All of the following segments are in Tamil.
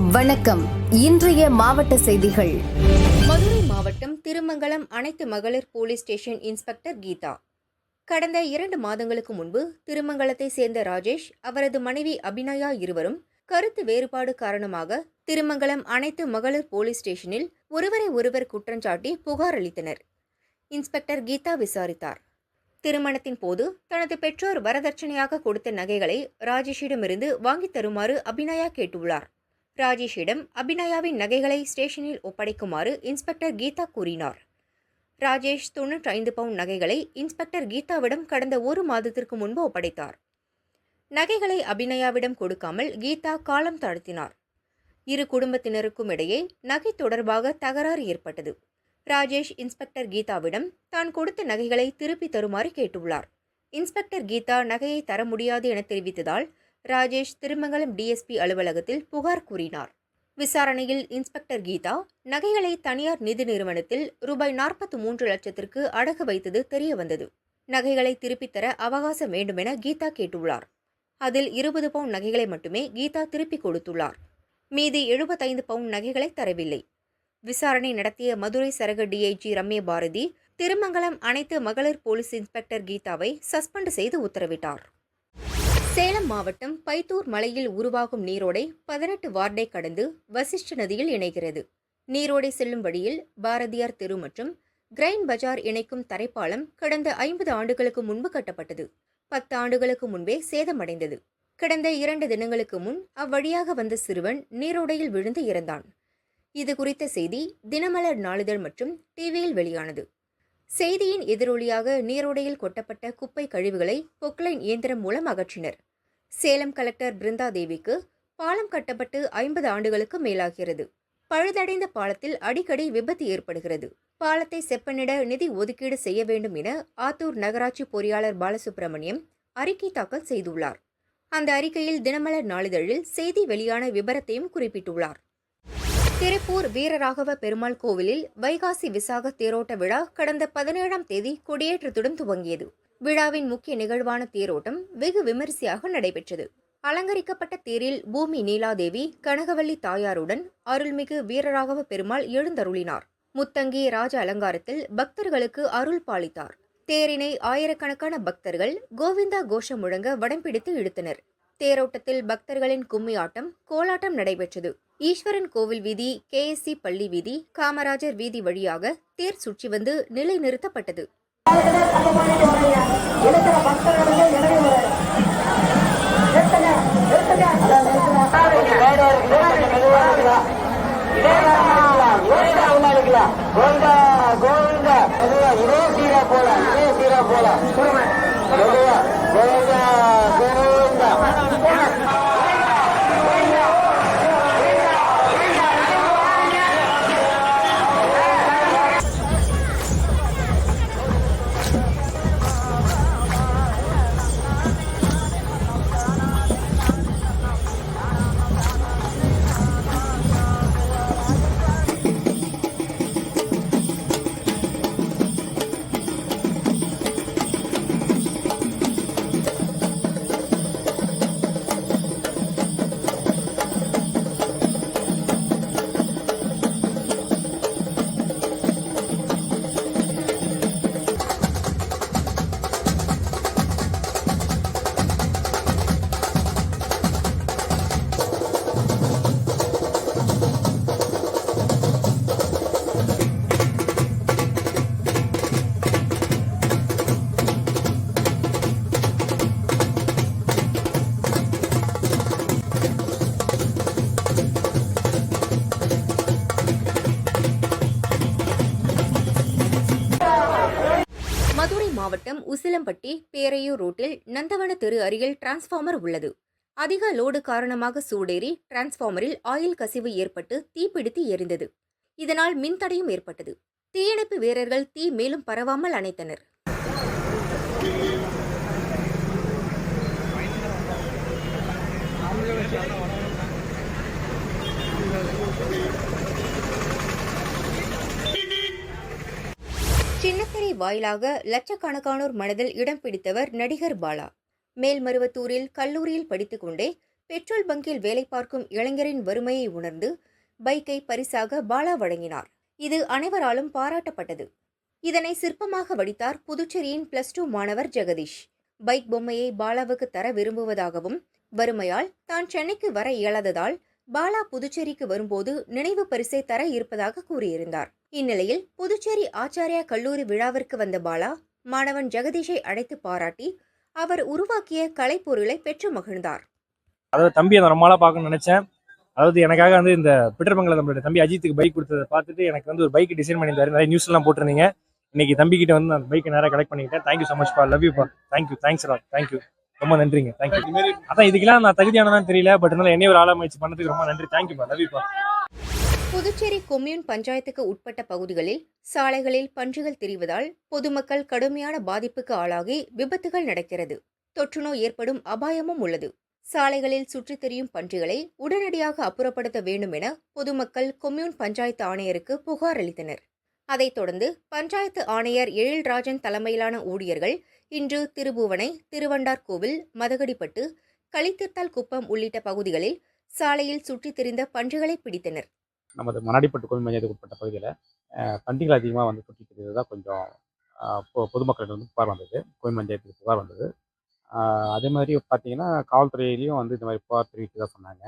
வணக்கம். இன்றைய மாவட்ட செய்திகள். மதுரை மாவட்டம் திருமங்கலம் அனைத்து மகளிர் போலீஸ் ஸ்டேஷன் இன்ஸ்பெக்டர் கீதா. கடந்த இரண்டு மாதங்களுக்கு முன்பு திருமங்கலத்தை சேர்ந்த ராஜேஷ் அவரது மனைவி அபிநயா இருவரும் கருத்து வேறுபாடு காரணமாக திருமங்கலம் அனைத்து மகளிர் போலீஸ் ஸ்டேஷனில் ஒருவரை ஒருவர் குற்றஞ்சாட்டி புகார் அளித்தனர். இன்ஸ்பெக்டர் கீதா விசாரித்தார். திருமணத்தின் போது தனது பெற்றோர் வரதட்சணையாக கொடுத்த நகைகளை ராஜேஷிடமிருந்து வாங்கித் தருமாறு அபிநயா கேட்டுள்ளார். ராஜேஷிடம் அபிநயாவின் நகைகளை ஸ்டேஷனில் ஒப்படைக்குமாறு இன்ஸ்பெக்டர் கீதா கூறினார். ராஜேஷ் தொன்னூற்றி ஐந்து பவுண்ட் நகைகளை இன்ஸ்பெக்டர் கீதாவிடம் கடந்த ஒரு மாதத்திற்கு முன்பு ஒப்படைத்தார். நகைகளை அபிநயாவிடம் கொடுக்காமல் கீதா காலம் தாழ்த்தினார். இரு குடும்பத்தினருக்கும் இடையே நகை தொடர்பாக தகராறு ஏற்பட்டது. ராஜேஷ் இன்ஸ்பெக்டர் கீதாவிடம் தான் கொடுத்த நகைகளை திருப்பி தருமாறு கேட்டுள்ளார். இன்ஸ்பெக்டர் கீதா நகையை தர முடியாது என தெரிவித்ததால் ராஜேஷ் திருமங்கலம் டிஎஸ்பி அலுவலகத்தில் புகார் கூறினார். விசாரணையில் இன்ஸ்பெக்டர் கீதா நகைகளை தனியார் நிதி நிறுவனத்தில் ரூபாய் நாற்பத்தி மூன்று லட்சத்திற்கு அடகு வைத்தது தெரியவந்தது நகைகளை திருப்பித் தர அவகாசம் வேண்டுமென கீதா கேட்டுள்ளார். அதில் இருபது பவுண்ட் நகைகளை மட்டுமே கீதா திருப்பிக் கொடுத்துள்ளார். மீதி எழுபத்தைந்து பவுண்ட் நகைகளை தரவில்லை. விசாரணை நடத்திய மதுரை சரக டிஐஜி ரம்ய பாரதி திருமங்கலம் அனைத்து மகளிர் போலீஸ் இன்ஸ்பெக்டர் கீதாவை சஸ்பெண்ட் செய்து உத்தரவிட்டார். சேலம் மாவட்டம் பைத்தூர் மலையில் உருவாகும் நீரோடை பதினெட்டு வார்டை கடந்து வசிஷ்ட நதியில் இணைகிறது. நீரோடை செல்லும் வழியில் பாரதியார் தெரு மற்றும் கிரைன் பஜார் இணைக்கும் தரைப்பாலம் கடந்த ஐம்பது ஆண்டுகளுக்கு முன்பு கட்டப்பட்டது. பத்து ஆண்டுகளுக்கு முன்பே சேதமடைந்தது. கடந்த இரண்டு தினங்களுக்கு முன் அவ்வழியாக வந்த சிறுவன் நீரோடையில் விழுந்து இறந்தான். இது குறித்த செய்தி தினமலர் நாளிதழ் மற்றும் டிவியில் வெளியானது. செய்தியின் எதிரொலியாக நீரோடையில் கொட்டப்பட்ட குப்பை கழிவுகளை பொக்லைன் இயந்திரம் மூலம் அகற்றினர். சேலம் கலெக்டர் பிருந்தா தேவிக்கு பாலம் கட்டப்பட்டு ஐம்பது ஆண்டுகளுக்கு மேலாகிறது. பழுதடைந்த பாலத்தில் அடிக்கடி விபத்து ஏற்படுகிறது. பாலத்தை செப்பனிட நிதி ஒதுக்கீடு செய்ய வேண்டும் என ஆத்தூர் நகராட்சி பொறியாளர் பாலசுப்ரமணியம் அறிக்கை தாக்கல் செய்துள்ளார். அந்த அறிக்கையில் தினமலர் நாளிதழில் செய்தி வெளியான விபரத்தையும் குறிப்பிட்டுள்ளார். திருப்பூர் வீரராகவ பெருமாள் கோவிலில் வைகாசி விசாக தேரோட்ட விழா கடந்த பதினேழாம் தேதி கொடியேற்றத்துடன் துவங்கியது. விழாவின் முக்கிய நிகழ்வான தேரோட்டம் வெகு விமரிசையாக நடைபெற்றது. அலங்கரிக்கப்பட்ட தேரில் பூமி நீலாதேவி கனகவல்லி தாயாருடன் அருள்மிகு வீரராகவ பெருமாள் எழுந்தருளினார். முத்தங்கி ராஜ அலங்காரத்தில் பக்தர்களுக்கு அருள் பாலித்தார். தேரினை ஆயிரக்கணக்கான பக்தர்கள் கோவிந்தா கோஷம் முழங்க வடம் பிடித்து இழுத்தனர். தேரோட்டத்தில் பக்தர்களின் கும்மி ஆட்டம் கோலாட்டம் நடைபெற்றது. ஈஸ்வரன் கோவில் வீதி கேஎஸ்சி பள்ளி வீதி காமராஜர் வீதி வழியாக தேர் சுற்றி வந்து நிலைநிறுத்தப்பட்டது. மாவட்டம் உசிலம்பட்டி பேரையூர் ரோட்டில் நந்தவன தெரு அருகில் டிரான்ஸ்ஃபார்மர் உள்ளது. அதிக லோடு காரணமாக சூடேறி டிரான்ஸ்ஃபார்மரில் ஆயில் கசிவு ஏற்பட்டு தீப்பிடித்து எரிந்தது. இதனால் மின்தடையும் ஏற்பட்டது. தீயணைப்பு வீரர்கள் தீ மேலும் பரவாமல் அணைத்தனர். சின்னத்திரை வாயிலாக லட்சக்கணக்கானோர் மனதில் இடம் பிடித்தவர் நடிகர் பாலா. மேல்மருவத்தூரில் கல்லூரியில் படித்துக்கொண்டே பெட்ரோல் பங்கில் வேலை பார்க்கும் இளைஞரின் வறுமையை உணர்ந்து பைக்கை பரிசாக பாலா வழங்கினார். இது அனைவராலும் பாராட்டப்பட்டது. இதனை சிற்பமாக வடித்தார் புதுச்சேரியின் பிளஸ் டூ மாணவர் ஜெகதீஷ். பைக் பொம்மையை பாலாவுக்கு தர விரும்புவதாகவும் வறுமையால் தான் சென்னைக்கு வர இயலாததால் பாலா புதுச்சேரிக்கு வரும்போது நினைவு பரிசை தர இருப்பதாக கூறியிருந்தார். இந்நிலையில் புதுச்சேரி ஆச்சாரியா கல்லூரி விழாவிற்கு வந்த பாலா மாணவன் ஜெகதீஷை அழைத்து பாராட்டி அவர் உருவாக்கிய கலைப்பொருளை பெற்று மகிழ்ந்தார். அதாவது தம்பி நான் ரொம்ப பார்க்கணும்னு நினச்சேன். அதாவது எனக்காக வந்து இந்த பிட்டர்மங்கல நம்மளுடைய தம்பி அஜித்துக்கு பைக் கொடுத்ததை பார்த்துட்டு எனக்கு வந்து ஒரு பைக் டிசைன் பண்ணியிருந்தாரு. நிறைய நியூஸ்லாம் போட்டிருந்தீங்க. இன்னைக்கு தம்பி கிட்ட வந்து நான் பைக்கை நேராக கலெக்ட் பண்ணிக்கிட்டேன். தேங்க்யூ ஸோ மச் பா. லவ் யூ பா. தேங்க்யூ தேங்க்ஸ் ரா தேங்க்யூ ரொம்ப நன்றிங்க. தேங்க்யூ அதான் இதுக்கெல்லாம் நான் தகுதியானதான் தெரியல பட் இருந்தாலும் என்னைய ஒரு ஆளா முயற்சி பண்ணதுக்கு ரொம்ப நன்றி. தேங்க்யூ பா லவ் யூ பா புதுச்சேரி கொம்யூன் பஞ்சாயத்துக்கு உட்பட்ட பகுதிகளில் சாலைகளில் பன்றிகள் திரிவதால் பொதுமக்கள் கடுமையான பாதிப்புக்கு ஆளாகி விபத்துகள் நடக்கிறது. தொற்றுநோய் ஏற்படும் அபாயமும் உள்ளது. சாலைகளில் சுற்றித் திரியும் பன்றிகளை உடனடியாக அப்புறப்படுத்த வேண்டும் என பொதுமக்கள் கொம்யூன் பஞ்சாயத்து ஆணையருக்கு புகார் அளித்தனர். அதைத் தொடர்ந்து பஞ்சாயத்து ஆணையர் எழில்ராஜன் தலைமையிலான ஊழியர்கள் இன்று திருபுவனை திருவண்டார்கோவில் மதகடிப்பட்டு களித்திருத்தால் குப்பம் உள்ளிட்ட பகுதிகளில் சாலையில் சுற்றித் திரிந்த பன்றிகளை பிடித்தனர். நமது மணாடிப்பட்டு கோவில் மையத்துக்கு உட்பட்ட பகுதியில் பண்டிகள் அதிகமாக வந்து சுற்றி திரிகிறது தான் கொஞ்சம் அஹ், பொ பொதுமக்களிடம் வந்து புகார் வந்தது. கோவில் பஞ்சாயத்துக்கு புகார் வந்தது. அதே மாதிரி பார்த்தீங்கன்னா காவல்துறையிலையும் வந்து இந்த மாதிரி புகார் தெரிவித்து தான் சொன்னாங்க.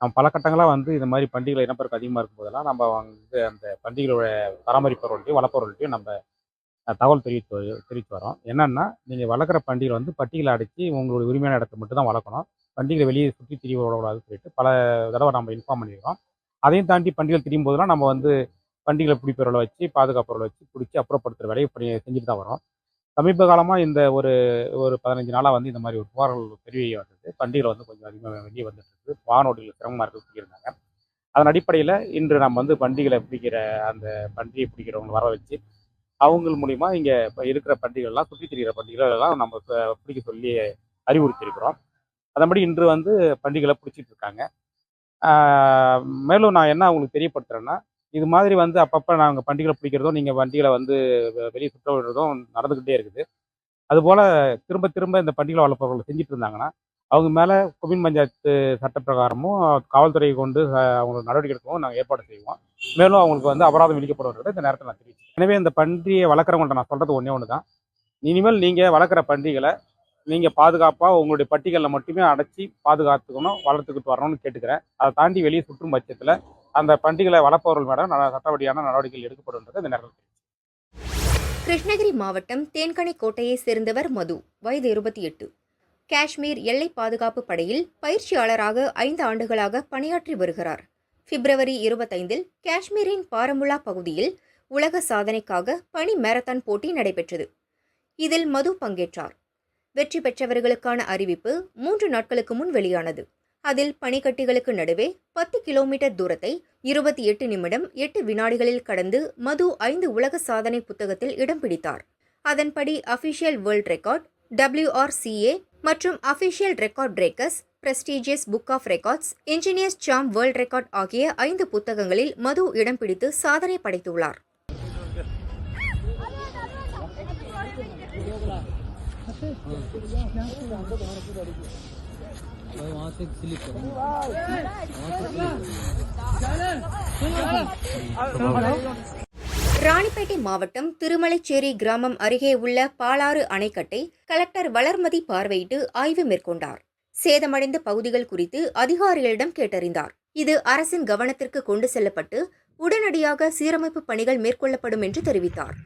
நம்ம பல கட்டங்களாக வந்து இந்த மாதிரி பண்டிகைகள் இனப்பெருக்கம் அதிகமாக இருக்கும் போதெல்லாம் நம்ம வந்து அந்த பண்டிகைகளோட பராமரிப்பவர்கள்ட்டையும் வளர்ப்பவர்கள்ட்டையும் நம்ம தகவல் தெரிவித்து தெரிவித்து வரோம் என்னென்னா நீங்கள் வளர்க்குற பண்டிகை வந்து பட்டிகளை அடித்து உங்களுடைய உரிமையான இடத்த மட்டும் தான் வளர்க்கணும். பண்டிகை வெளியே சுற்றி திரிய விடக்கூடாதுன்னு சொல்லிட்டு பல தடவை நம்ம இன்ஃபார்ம் பண்ணியிருக்கோம். அதையும் தாண்டி பண்டிகை திரியும் போதெல்லாம் நம்ம வந்து பண்டிகளை பிடிப்பவர்களை வச்சு பாதுகாப்பவர்களை வச்சு பிடிச்சி அப்புறப்படுத்துகிற வேலையை பண்ணி செஞ்சுட்டு தான் வரோம் சமீப காலமாக இந்த ஒரு ஒரு பதினஞ்சு நாளாக வந்து இந்த மாதிரி ஒரு புகார்கள் பெரிய வந்தது. பண்டிகை வந்து கொஞ்சம் அதிகமாக வெளியே வந்துட்டு இருக்குது வானோடிகள் சிரமமாக இருக்குது சொல்லியிருந்தாங்க. அதன் அடிப்படையில் இன்று நம்ம வந்து பண்டிகளை பிடிக்கிற அந்த பண்டிகை பிடிக்கிறவங்களை வர வச்சு அவங்க மூலிமா இங்கே இப்போ இருக்கிற பண்டிகைகள்லாம் சுற்றி திரிகிற பண்டிகைகளெல்லாம் நம்ம பிடிக்க சொல்லி அறிவுறுத்தியிருக்கிறோம். அதன்படி இன்று வந்து பண்டிகைகளை பிடிச்சிட்டு இருக்காங்க மேலும் நான் என்ன உங்களுக்கு தெரியப்படுத்துகிறேன்னா இது மாதிரி வந்து அப்பப்போ நாங்கள் பண்டிகைகளை பிடிக்கிறதும் நீங்கள் வண்டிகளை வந்து வெளியே சுற்ற விடுறதும் நடந்துக்கிட்டே இருக்குது. அதுபோல் திரும்ப திரும்ப இந்த பண்டிகை வளர்ப்பவர்கள் செஞ்சுட்டு இருந்தாங்கன்னா அவங்க மேலே கொம்யூன் பஞ்சாயத்து சட்டப்பிரகாரமும் காவல்துறையை கொண்டு அவங்களுக்கு நடவடிக்கை எடுக்கவும் நாங்கள் ஏற்பாடு செய்வோம். மேலும் அவங்களுக்கு வந்து அபராதம் விதிக்கப்படுவதை இந்த நேரத்தில் நான் தெரிவிச்சேன் எனவே இந்த பன்றியை வளர்க்குறவங்கள்ட்ட நான் சொல்கிறது ஒன்றே ஒன்று தான் இனிமேல் நீங்கள் வளர்க்குற பண்டிகைகளை நீங்கள் பாதுகாப்பாக உங்களுடைய பட்டிகளில் மட்டுமே அடைச்சி பாதுகாத்துக்கணும் வளர்த்துக்கிட்டு வரணும்னு கேட்டுக்கிறேன். அதை தாண்டி வெளியே சுற்றும் பட்சத்தில் அந்த பண்டிகைகளை வளர்ப்பவர்கள் மேடம் சட்டப்படியான நடவடிக்கைகள் எடுக்கப்படுன்றது இந்த நேரத்தில் கிருஷ்ணகிரி மாவட்டம் தேன்கனி கோட்டையை சேர்ந்தவர் மது. வயது இருபத்தி எட்டு. காஷ்மீர் எல்லை பாதுகாப்பு படையில் பயிற்சியாளராக ஐந்து ஆண்டுகளாக பணியாற்றி வருகிறார். பிப்ரவரி இருபத்தைந்தில் காஷ்மீரின் பாரமுல்லா பகுதியில் உலக சாதனைக்காக பனி மேரத்தான் போட்டி நடைபெற்றது. இதில் மது பங்கேற்றார். வெற்றி பெற்றவர்களுக்கான அறிவிப்பு மூன்று நாட்களுக்கு முன் வெளியானது. அதில் பனிக்கட்டிகளுக்கு நடுவே பத்து கிலோமீட்டர் தூரத்தை இருபத்தி எட்டு நிமிடம் எட்டு வினாடிகளில் கடந்து மது ஐந்து உலக சாதனை புத்தகத்தில் இடம் பிடித்தார். அதன்படி அபிஷியல் வேர்ல்ட் ரெக்கார்ட் டபிள்யூஆர்சிஏ மற்றும் official record breakers prestigious book of records engineers Sam world record ஆகிய ஐந்து புத்தகங்களில் மது இடம் பிடித்து சாதனை படைத்துள்ளார். ராணிப்பேட்டை மாவட்டம் திருமலைச்சேரி கிராமம் அருகே உள்ள பாலாறு அணைக்கட்டை கலெக்டர் வளர்மதி பார்வையிட்டு ஆய்வு மேற்கொண்டார். சேதமடைந்த பகுதிகள் குறித்து அதிகாரிகளிடம் கேட்டறிந்தார். இது அரசின் கவனத்திற்கு கொண்டு செல்லப்பட்டு உடனடியாக சீரமைப்பு பணிகள் மேற்கொள்ளப்படும் என்று தெரிவித்தார்.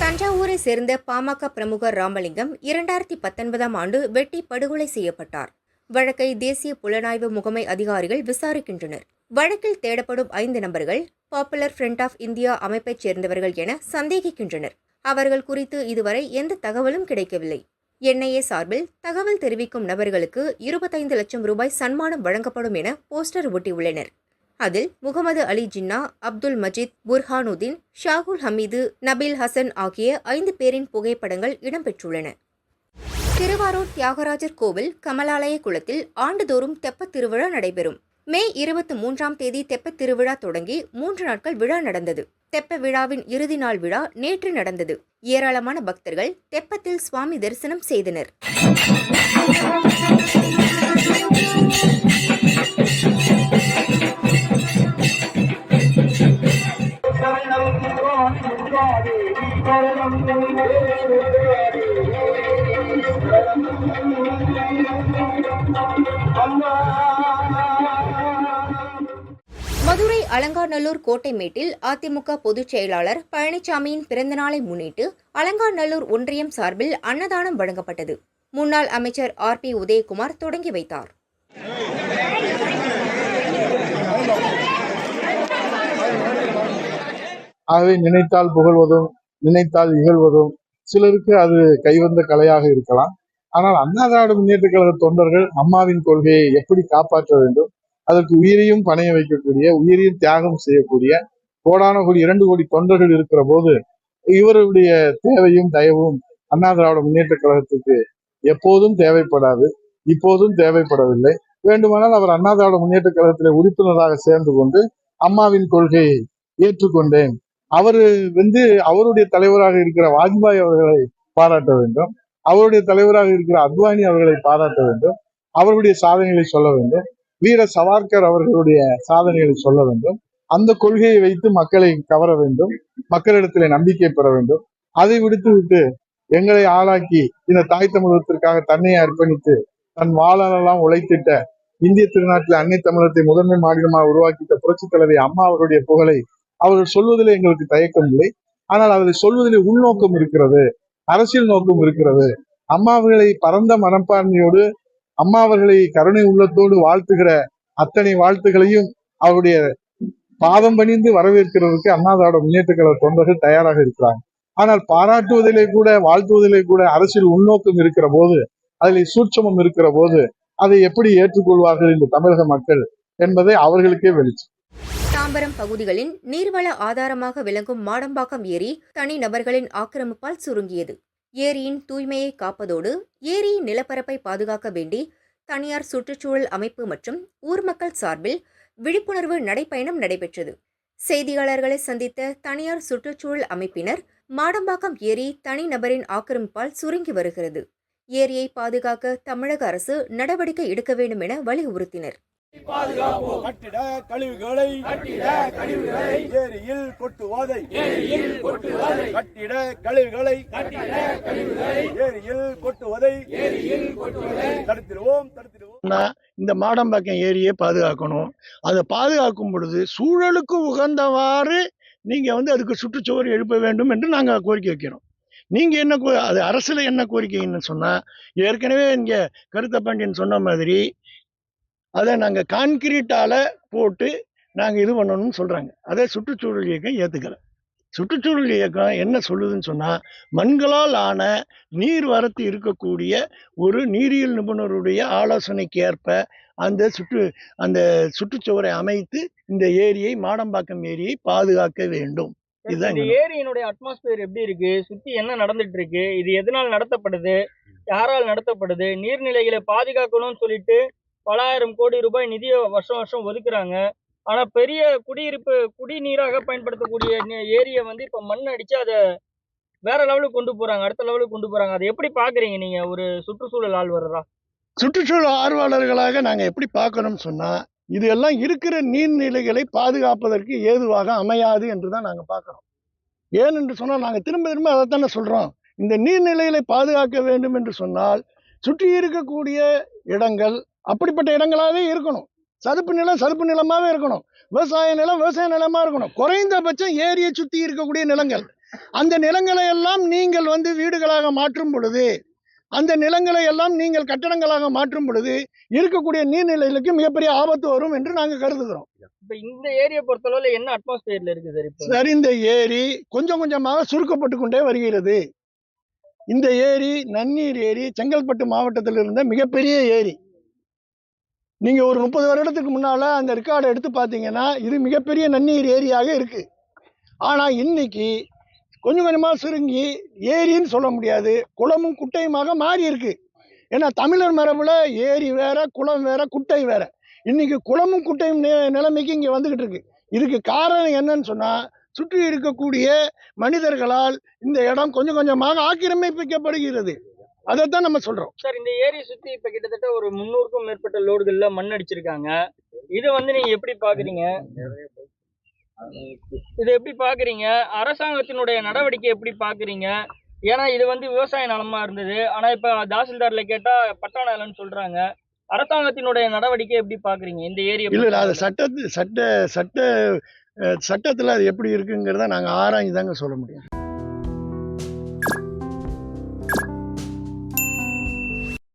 தஞ்சாவூரை சேர்ந்த பாமக பிரமுகர் ராமலிங்கம் இரண்டாயிரத்தி பத்தொன்பதாம் ஆண்டு வெட்டி படுகொலை செய்யப்பட்டார். வழக்கை தேசிய புலனாய்வு முகமை அதிகாரிகள் விசாரிக்கின்றனர். வழக்கில் தேடப்படும் ஐந்து நபர்கள் பாப்புலர் ஃப்ரண்ட் ஆஃப் இந்தியா அமைப்பைச் சேர்ந்தவர்கள் என சந்தேகிக்கின்றனர். அவர்கள் குறித்து இதுவரை எந்த தகவலும் கிடைக்கவில்லை. என்ஐஏ சார்பில் தகவல் தெரிவிக்கும் நபர்களுக்கு இருபத்தைந்து லட்சம் ரூபாய் சன்மானம் வழங்கப்படும் என போஸ்டர் ஒட்டியுள்ளனர். அதில் முகமது அலி ஜின்னா அப்துல் மஜித் புர்ஹானுதீன் ஷாகுல் ஹமீது நபீல் ஹசன் ஆகிய ஐந்து பேரின் புகைப்படங்கள் இடம்பெற்றுள்ளன. திருவாரூர் தியாகராஜர் கோவில் கமலாலய குளத்தில் ஆண்டுதோறும் தெப்பத் திருவிழா நடைபெறும். மே இருபத்தி மூன்றாம் தேதி தெப்பத் திருவிழா தொடங்கி மூன்று நாட்கள் விழா நடந்தது. தெப்ப விழாவின் இறுதி நாள் விழா நேற்று நடந்தது. ஏராளமான பக்தர்கள் தெப்பத்தில் சுவாமி தரிசனம் செய்தனர். மதுரை அலங்காநல்லூர் கோட்டைமேட்டில் அதிமுக பொதுச் செயலாளர் பழனிசாமியின் பிறந்தநாளை முன்னிட்டு அலங்காநல்லூர் ஒன்றியம் சார்பில் அன்னதானம் வழங்கப்பட்டது. முன்னாள் அமைச்சர் ஆர் பி உதயகுமார் தொடங்கி வைத்தார். ஆகவே நினைத்தால் புகழ்வதும் நினைத்தால் இகழ்வதும் சிலருக்கு அது கைவந்த கலையாக இருக்கலாம். ஆனால் அண்ணா திராவிட முன்னேற்ற கழக தொண்டர்கள் அம்மாவின் கொள்கையை எப்படி காப்பாற்ற வேண்டும் அதற்கு உயிரையும் பணைய வைக்கக்கூடிய உயிரையும் தியாகம் செய்யக்கூடிய கோடான கோடி இரண்டு கோடி தொண்டர்கள் இருக்கிற போது இவருடைய தேவையும் தயவும் அண்ணா திராவிட முன்னேற்ற கழகத்துக்கு எப்போதும் தேவைப்படாது இப்போதும் தேவைப்படவில்லை. வேண்டுமானால் அவர் அண்ணா திராவிட முன்னேற்ற கழகத்திலே உறுப்பினராக சேர்ந்து கொண்டு அம்மாவின் கொள்கையை ஏற்றுக்கொண்டேன். அவர் வந்து அவருடைய தலைவராக இருக்கிற வாஜ்பாய் அவர்களை பாராட்ட வேண்டும். அவருடைய தலைவராக இருக்கிற அத்வானி அவர்களை பாராட்ட வேண்டும். அவருடைய சாதனைகளை சொல்ல வேண்டும். வீர சவார்கர் அவர்களுடைய சாதனைகளை சொல்ல வேண்டும். அந்த கொள்கையை வைத்து மக்களை கவர வேண்டும். மக்களிடத்திலே நம்பிக்கை பெற வேண்டும். அதை விடுத்து விட்டு எங்களை ஆளாக்கி இந்த தாய் தமிழகத்திற்காக தன்னை அர்ப்பணித்து தன் வாழலாம் உழைத்திட்ட இந்திய திருநாட்டில் அன்னை தமிழகத்தை முதன்மை மாநிலமாக உருவாக்கிட்ட புரட்சித் தலைவி அம்மா அவருடைய புகழை அவர்கள் சொல்வதில் எங்களுக்கு தயக்கம் இல்லை. ஆனால் அவரை சொல்வதிலே உள்நோக்கம் இருக்கிறது அரசியல் நோக்கம் இருக்கிறது. அம்மாவர்களை பரந்த மனப்பான்மையோடு அம்மா அவர்களை கருணை உள்ளத்தோடு வாழ்த்துகிற அத்தனை வாழ்த்துகளையும் அவருடைய பாதம் பணிந்து வரவேற்கிறதுக்கு அண்ணாதோட முன்னேற்ற கழக தொண்டர்கள் தயாராக இருக்கிறாங்க. ஆனால் பாராட்டுவதிலே கூட வாழ்த்துவதிலே கூட அரசியல் உள்நோக்கம் இருக்கிற போது அதில் சூட்சமம் இருக்கிற போது அதை எப்படி ஏற்றுக்கொள்வார்கள் இந்த தமிழக மக்கள் என்பதை அவர்களுக்கே வெளிச்சம். தாம்பரம் பகுதிகளின் நீர்வள ஆதாரமாக விளங்கும் மாடம்பாக்கம் ஏரி தனிநபர்களின் ஆக்கிரமிப்பால் சுருங்கியது. ஏரியின் தூய்மையை காப்பதோடு ஏரியின் நிலப்பரப்பை பாதுகாக்க வேண்டி தனியார் சுற்றுச்சூழல் அமைப்பு மற்றும் ஊர் மக்கள் சார்பில் விழிப்புணர்வு நடைப்பயணம் நடைபெற்றது. செய்தியாளர்களை சந்தித்த தனியார் சுற்றுச்சூழல் அமைப்பினர் மாடம்பாக்கம் ஏரி தனிநபரின் ஆக்கிரமிப்பால் சுருங்கி வருகிறது. ஏரியை பாதுகாக்க தமிழக அரசு நடவடிக்கை எடுக்க வேண்டும் என வலியுறுத்தினர். கட்டிட கழிவுகளை கட்டிட கழிவுகளை ஏரியில் கொட்டுவதை ஏரியில் கொட்டுவதை கட்டிட கழிவுகளை கட்டிட கழிவுகளை ஏரியில் கொட்டுவதை ஏரியில் கொட்டுவதை தடுத்திடுவோம் தடுத்திடுவோம். இந்த மாடம்பாக்கம் ஏரியை பாதுகாக்கணும். அதை பாதுகாக்கும் பொழுது சூழலுக்கு உகந்தவாறு நீங்கள் வந்து அதுக்கு சுற்றுச்சுவர் எழுப்ப வேண்டும் என்று நாங்கள் கோரிக்கை வைக்கிறோம். நீங்கள் என்ன கோ அது அரசில் என்ன கோரிக்கைன்னு சொன்னால் ஏற்கனவே இங்கே கருத்த பாண்டியன் சொன்ன மாதிரி அதை நாங்கள் கான்கிரீட்டால் போட்டு நாங்கள் இது பண்ணணும்னு சொல்கிறாங்க அதை சுற்றுச்சூழல் இயக்கம் ஏற்றுக்கலை சுற்றுச்சூழல் இயக்கம் என்ன சொல்லுதுன்னு சொன்னால் மண்களால் ஆன நீர் வரத்து இருக்கக்கூடிய ஒரு நீரியல் நிபுணருடைய ஆலோசனைக்கு ஏற்ப அந்த சுற்று அந்த சுற்றுச்சுவரை அமைத்து இந்த ஏரியை மாடம்பாக்கம் ஏரியை பாதுகாக்க வேண்டும். இதுதான் ஏரியினுடைய அட்மாஸ்பியர் எப்படி இருக்கு? சுத்தி என்ன நடந்துட்டு இருக்கு இது எதனால் நடத்தப்படுது? யாரால் நடத்தப்படுது? நீர்நிலைகளை பாதுகாக்கணும்னு சொல்லிட்டு பலாயிரம் கோடி ரூபாய் நிதியை வருஷம் வருஷம் ஒதுக்குறாங்க. ஆனா பெரிய குடியிருப்பு குடிநீராக பயன்படுத்தக்கூடிய ஏரியை வந்து இப்ப மண் அடிச்சு அதை வேற லெவலுக்கு கொண்டு போறாங்க. அடுத்த லெவலுக்கு கொண்டு போறாங்க. அதை எப்படி பாக்குறீங்க நீங்க? ஒரு சுற்றுச்சூழல் ஆழ்வரா சுற்றுச்சூழல் ஆர்வலர்களாக நாங்கள் எப்படி பார்க்கணும்னு சொன்னால் இது எல்லாம் இருக்கிற நீர்நிலைகளை பாதுகாப்பதற்கு ஏதுவாக அமையாது என்று தான் நாங்கள் பார்க்குறோம். ஏனென்று சொன்னால் நாங்கள் திரும்ப திரும்ப அதைத்தானே சொல்கிறோம் இந்த நீர்நிலைகளை பாதுகாக்க வேண்டும் என்று சொன்னால் சுற்றி இருக்கக்கூடிய இடங்கள் அப்படிப்பட்ட இடங்களாகவே இருக்கணும். சதுப்பு நிலம் சதுப்பு நிலமாகவே இருக்கணும். விவசாய நிலம் விவசாய நிலமாக இருக்கணும். குறைந்தபட்சம் ஏரியை சுற்றி இருக்கக்கூடிய நிலங்கள். அந்த நிலங்களை எல்லாம் நீங்கள் வந்து வீடுகளாக மாற்றும் பொழுது அந்த நிலங்களை எல்லாம் நீங்கள் கட்டடங்களாக மாற்றும் பொழுது இருக்கக்கூடிய நீர்நிலைகளுக்கு மிகப்பெரிய ஆபத்து வரும் என்று நாங்கள் கருதுகிறோம். இப்ப இந்த ஏரியை பொறுத்தளவுல என்ன அட்மாஸ்பியர்ல இருக்கு சார் இப்போ? சரி இந்த ஏரி கொஞ்சம் கொஞ்சமாக சுருக்கப்பட்டு கொண்டே வருகிறது. இந்த ஏரி நன்னீர் ஏரி செங்கல்பட்டு மாவட்டத்தில் இருந்த மிகப்பெரிய ஏரி. நீங்கள் ஒரு முப்பது வருடத்துக்கு முன்னால் அந்த ரெக்கார்டை எடுத்து பார்த்தீங்கன்னா இது மிகப்பெரிய நன்னீர் ஏரியாக இருக்குது ஆனால் இன்றைக்கி கொஞ்சம் கொஞ்சமாக சுருங்கி ஏரின்னு சொல்ல முடியாது குளமும் குட்டையுமாக மாறி இருக்கு. ஏன்னா தமிழர் மரபில் ஏரி வேறு குளம் வேறு குட்டை வேறு. இன்றைக்கி குளமும் குட்டையும் நி- நிலைமைக்கு இங்கே வந்துக்கிட்டு இருக்கு. இதுக்கு காரணம் என்னன்னு சொன்னால் சுற்றி இருக்கக்கூடிய மனிதர்களால் இந்த இடம் கொஞ்சம் கொஞ்சமாக ஆக்கிரமிப்பிக்கப்படுகிறது. அதைத்தான் நம்ம சொல்றோம். சார் இந்த ஏரியை சுத்தி இப்ப கிட்டத்தட்ட ஒரு முன்னூறுக்கும் மேற்பட்ட லோடுகள்ல மண் அடிச்சிருக்காங்க. இதை வந்து நீங்க எப்படி பாக்குறீங்க? இதை எப்படி பாக்குறீங்க? அரசாங்கத்தினுடைய நடவடிக்கை எப்படி பாக்குறீங்க? ஏன்னா இது வந்து விவசாய நிலமா இருந்தது. ஆனா இப்ப தாசில்தார்ல கேட்டா பட்டா நிலம்னு சொல்றாங்க. அரசாங்கத்தினுடைய நடவடிக்கை எப்படி பாக்குறீங்க? இந்த ஏரியா இல்ல அது சட்ட சட்ட அஹ், சட்டத்துல அது எப்படி இருக்குங்கிறத நாங்க ஆராய்ஞ்சு தாங்க சொல்ல முடியும்.